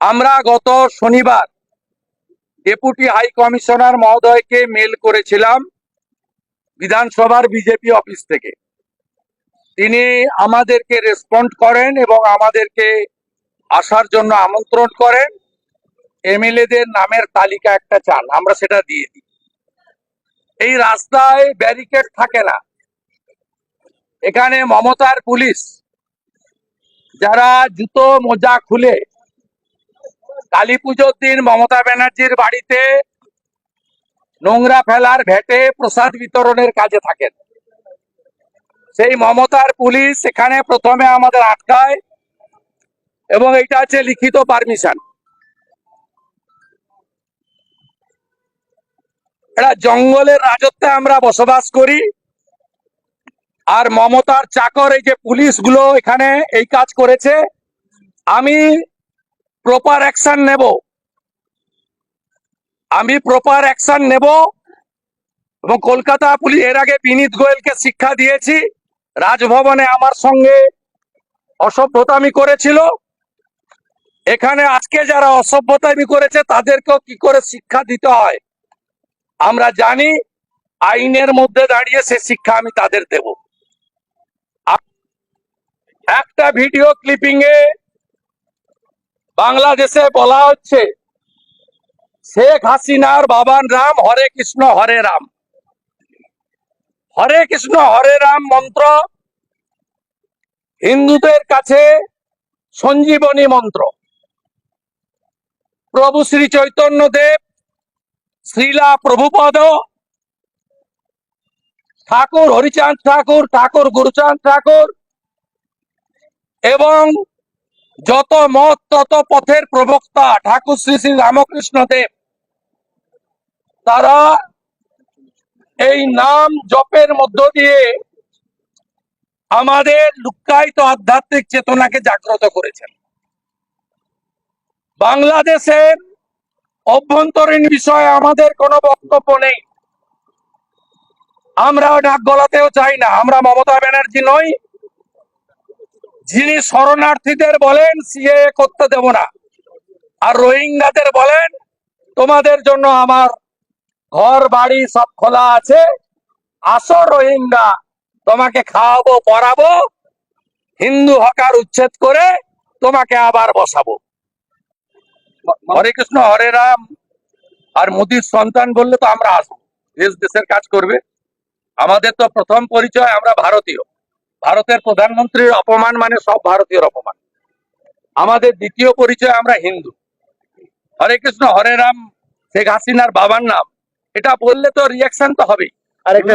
আমরা গত শনিবার ডেপুটি হাই কমিশনার মহোদয়কে মেল করেছিলাম বিধানসভার বিজেপি অফিস থেকে। তিনি আমাদেরকে রেসপন্ড করেন এবং আমাদেরকে আসার জন্য আমন্ত্রণ করেন। এমএলএদের নামের তালিকা একটা চান, আমরা সেটা দিয়ে দিই। এই রাস্তায় ব্যারিকেড থাকে না। এখানে মমতার পুলিশ, যারা জুতো মোজা খুলে কালী পুজোর দিন মমতা ব্যানার্জির বাড়িতে নোংরা ফেলার ভেটে প্রসাদ বিতরণের কাজে থাকেন। সেই মমতার পুলিশ এখানে প্রথমে আমাদের আটকায় এবং এটা হচ্ছে লিখিত পারমিশন। এটা জঙ্গলের রাজত্বে আমরা বসবাস করি আর মমতার চাকর এই যে পুলিশগুলো এখানে এই কাজ করেছে, আমি প্রপার অ্যাকশন নেব। আমি প্রপার অ্যাকশন নেব এবং কলকাতা পুলিশ, এর আগে বিনীত গোয়েলকে শিক্ষা দিয়েছি। রাজভবনে আমার সঙ্গে অসভ্যতামি করেছিল। এখানে আজকে যারা অসভ্যতামি করেছে, তাদেরকেও কি করে শিক্ষা দিতে হয়? আমরা জানি আইনের মধ্যে দাঁড়িয়ে সে শিক্ষা আমি তাদের দেব। একটা ভিডিও ক্লিপিং এ বাংলাদেশে বলা হচ্ছে, শেখ হাসিনার বাবার নাম হরে কৃষ্ণ, হরে রাম। হরে কৃষ্ণ, হরে রাম মন্ত্র হিন্দুদের কাছে সঞ্জীবনী মন্ত্র। প্রভু শ্রী চৈতন্য দেব শ্রীলা প্রভুপদ, ঠাকুর হরিচাঁদ ঠাকুর ঠাকুর গুরুচাঁদ ঠাকুর এবং যত মত, তত পথের প্রবক্তা ঠাকুর শ্রী শ্রী রামকৃষ্ণ দেব তারা এই নাম জপের মধ্য দিয়ে আমাদের লুক্কায়িত আধ্যাত্মিক চেতনাকে জাগ্রত করেছেন। বাংলাদেশের অভ্যন্তরীণ বিষয়ে আমাদের কোনো বক্তব্য নেই। আমরা ডাক গলাতেও চাই না, আমরা মমতা ব্যানার্জি নই যিনি শরণার্থীদের বলেন, সিএ করতে দেব না। আর রোহিঙ্গাদের বলেন, তোমাদের জন্য আমার ঘর, বাড়ি সব খোলা আছে। আসো রোহিঙ্গা, তোমাকে খাওয়াবো পরাবো হিন্দু হকার উচ্ছেদ করে তোমাকে আবার বসাবো। হরে কৃষ্ণ, হরে রাম। আর মোদির সন্তান বললে তো আমরা আসব। দেশ, দেশের কাজ করবে। আমাদের তো প্রথম পরিচয়, আমরা ভারতীয়। ভারতের প্রধানমন্ত্রীর অপমান মানে সব ভারতীয় অপমান। আমাদের দ্বিতীয় পরিচয় আমরা হিন্দু। হরে কৃষ্ণ হরে রাম শেখ হাসিনার বাবার নাম। এটা বললে তো রিয়াকশন তো হবেই। আরেকটা